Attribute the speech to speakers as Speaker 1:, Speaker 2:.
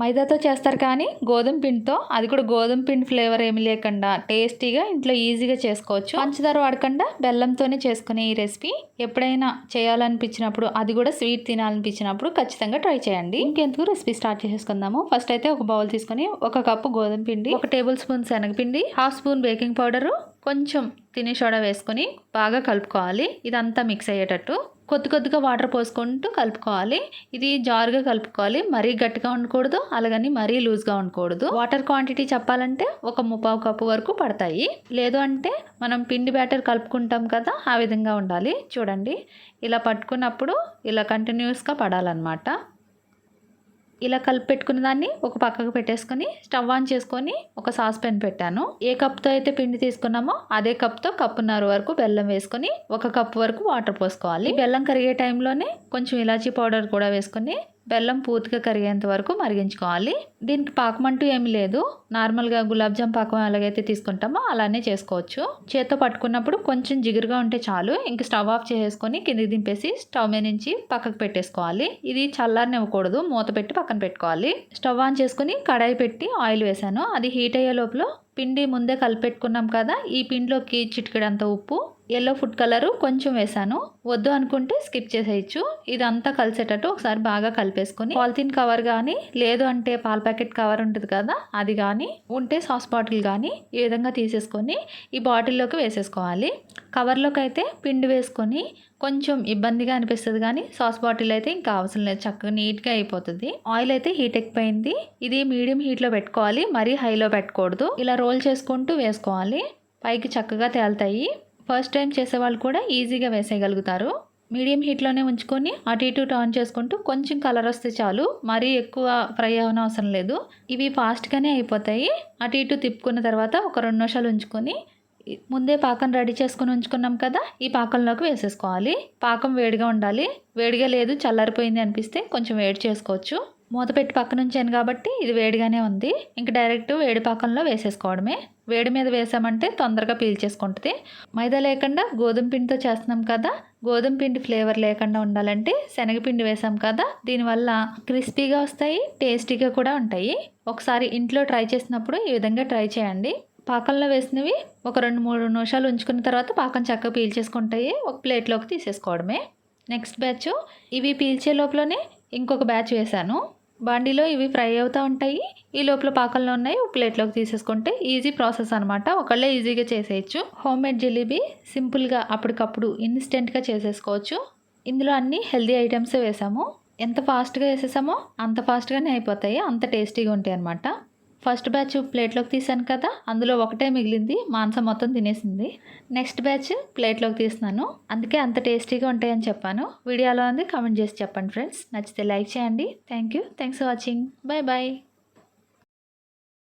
Speaker 1: మైదాతో చేస్తారు కానీ గోధుమ పిండితో అది కూడా గోధుమ పిండి ఫ్లేవర్ ఏమి లేకుండా టేస్టీగా ఇంట్లో ఈజీగా చేసుకోవచ్చు. పంచదార వాడకుండా బెల్లంతోనే చేసుకునే ఈ రెసిపీ ఎప్పుడైనా చేయాలనిపించినప్పుడు అది కూడా స్వీట్ తినాలనిపించినప్పుడు ఖచ్చితంగా ట్రై చేయండి. ఇంకెందుకు రెసిపీ స్టార్ట్ చేసేసుకుందాము. ఫస్ట్ అయితే ఒక బౌల్ తీసుకొని ఒక కప్పు గోధుమ పిండి ఒక టేబుల్ స్పూన్ శనగపిండి హాఫ్ స్పూన్ బేకింగ్ పౌడరు కొంచెం తినే సోడా వేసుకొని బాగా కలుపుకోవాలి. ఇదంతా మిక్స్ అయ్యేటట్టు. కొద్ది కొద్దిగా వాటర్ పోసుకుంటూ కలుపుకోవాలి. ఇది జారుగా కలుపుకోవాలి. మరీ గట్టిగా ఉండకూడదు అలాగని మరీ లూజ్గా ఉండకూడదు. వాటర్ క్వాంటిటీ చెప్పాలంటే ఒక ముప్పావు కప్పు వరకు పడతాయి. లేదు అంటే మనం పిండి బ్యాటర్ కలుపుకుంటాం కదా ఆ విధంగా ఉండాలి. చూడండి ఇలా పట్టుకున్నప్పుడు ఇలా కంటిన్యూస్గా పడాలన్నమాట. ఇలా కలిపి పెట్టుకున్న దాన్ని ఒక పక్కకు పెట్టేసుకొని స్టవ్ ఆన్ చేసుకొని ఒక సాస్ పెన్ పెట్టాను. ఏ కప్తో అయితే పిండి తీసుకున్నామో అదే కప్తో కప్పున్నర వరకు బెల్లం వేసుకొని ఒక కప్ వరకు వాటర్ పోసుకోవాలి. బెల్లం కరిగే టైంలోనే కొంచెం ఇలాచీ పౌడర్ కూడా వేసుకొని బెల్లం పూర్తిగా కరిగేంత వరకు మరిగించుకోవాలి. దీనికి పాకం అంటూ ఏమి లేదు. నార్మల్గా గులాబ్ జామ్ పాకం ఎలాగైతే తీసుకుంటామో అలానే చేసుకోవచ్చు. చేత్తో పట్టుకున్నప్పుడు కొంచెం జిగురుగా ఉంటే చాలు. ఇంక స్టవ్ ఆఫ్ చేసుకొని కిందికి దింపేసి స్టవ్ మీద నుంచి పక్కకు పెట్టేసుకోవాలి. ఇది చల్లారనివ్వకూడదు మూత పెట్టి పక్కన పెట్టుకోవాలి. స్టవ్ ఆన్ చేసుకుని కడాయి పెట్టి ఆయిల్ వేసాను అది హీట్ అయ్యే లోపల పిండి ముందే కలిపెట్టుకున్నాం కదా ఈ పిండిలోకి చిటికెడంత ఉప్పు ఎల్లో ఫుడ్ కలరు కొంచెం వేసాను. వద్దు అనుకుంటే స్కిప్ చేసేయచ్చు. ఇదంతా కలిసేటట్టు ఒకసారి బాగా కలిపేసుకొని పాలిథిన్ కవర్ కానీ లేదు అంటే పాల ప్యాకెట్ కవర్ ఉంటుంది కదా అది కానీ ఉంటే సాస్ బాటిల్ కానీ ఈ విధంగా తీసేసుకొని ఈ బాటిల్లోకి వేసేసుకోవాలి. కవర్లోకి అయితే పిండి వేసుకొని కొంచెం ఇబ్బందిగా అనిపిస్తుంది కానీ సాస్ బాటిల్ అయితే ఇంకా అవసరం లేదు చక్కగా నీట్గా అయిపోతుంది. ఆయిల్ అయితే హీట్ ఎక్కిపోయింది. ఇది మీడియం హీట్లో పెట్టుకోవాలి మరీ హైలో పెట్టకూడదు. ఇలా రోల్ చేసుకుంటూ వేసుకోవాలి. పైకి చక్కగా తేలుతాయి. ఫస్ట్ టైం చేసేవాళ్ళు కూడా ఈజీగా వేసేయగలుగుతారు. మీడియం హీట్లోనే ఉంచుకొని అటు ఇటు టర్న్ చేసుకుంటూ కొంచెం కలర్ వస్తే చాలు. మరీ ఎక్కువ ఫ్రై అవన అవసరం లేదు. ఇవి ఫాస్ట్గానే అయిపోతాయి. అటు ఇటు తిప్పుకున్న తర్వాత ఒక రెండు నిమిషాలు ఉంచుకొని ముందే పాకం రెడీ చేసుకుని ఉంచుకున్నాం కదా ఈ పాకంలోకి వేసేసుకోవాలి. పాకం వేడిగా ఉండాలి. వేడిగా లేదు చల్లారిపోయింది అనిపిస్తే కొంచెం వేడి చేసుకోవచ్చు. మూత పెట్టి పక్కన ఉంచాను కాబట్టి ఇది వేడిగానే ఉంది. ఇంక డైరెక్ట్ వేడి పాకంలో వేసేసుకోవడమే. వేడి మీద వేసామంటే తొందరగా పీల్చేసుకుంటుంది మైదా లేకుండా గోధుమ పిండితో చేస్తున్నాం కదా గోధుమ పిండి ఫ్లేవర్ లేకుండా ఉండాలంటే శనగపిండి వేసాం కదా దీనివల్ల క్రిస్పీగా వస్తాయి టేస్టీగా కూడా ఉంటాయి. ఒకసారి ఇంట్లో ట్రై చేసినప్పుడు ఈ విధంగా ట్రై చేయండి. పాకంలో వేసినవి ఒక రెండు మూడు నిమిషాలు ఉంచుకున్న తర్వాత పాకం చక్కగా పీల్చేసుకుంటాయి ఒక ప్లేట్లోకి తీసేసుకోవడమే. నెక్స్ట్ బ్యాచ్ ఇవి పీల్చే లోపలనే ఇంకొక బ్యాచ్ వేశాను. బండిలో ఇవి ఫ్రై అవుతూ ఉంటాయి. ఈ లోపల పాకల్లో ఉన్నాయి. ఒక ప్లేట్లోకి తీసేసుకుంటే ఈజీ ప్రాసెస్ అనమాట ఒకళ్ళే ఈజీగా చేసేయచ్చు. హోమ్ మేడ్ జిలేబీ సింపుల్గా అప్పటికప్పుడు ఇన్స్టెంట్గా చేసేసుకోవచ్చు. ఇందులో అన్ని హెల్దీ ఐటమ్స్ వేసాము. ఎంత ఫాస్ట్గా వేసేసామో అంత ఫాస్ట్గానే అయిపోతాయి. అంత టేస్టీగా ఉంటాయి అనమాట ఫస్ట్ బ్యాచ్ ప్లేట్లోకి తీసాను కదా అందులో ఒకటే మిగిలింది మాంసం మొత్తం తినేసింది. నెక్స్ట్ బ్యాచ్ ప్లేట్లోకి తీస్తున్నాను. అందుకే అంత టేస్టీగా ఉంటాయని చెప్పాను. వీడియోలో ఉంది? కామెంట్ చేసి చెప్పండి ఫ్రెండ్స్. నచ్చితే లైక్ చేయండి. Thank you. Thanks for watching. Bye bye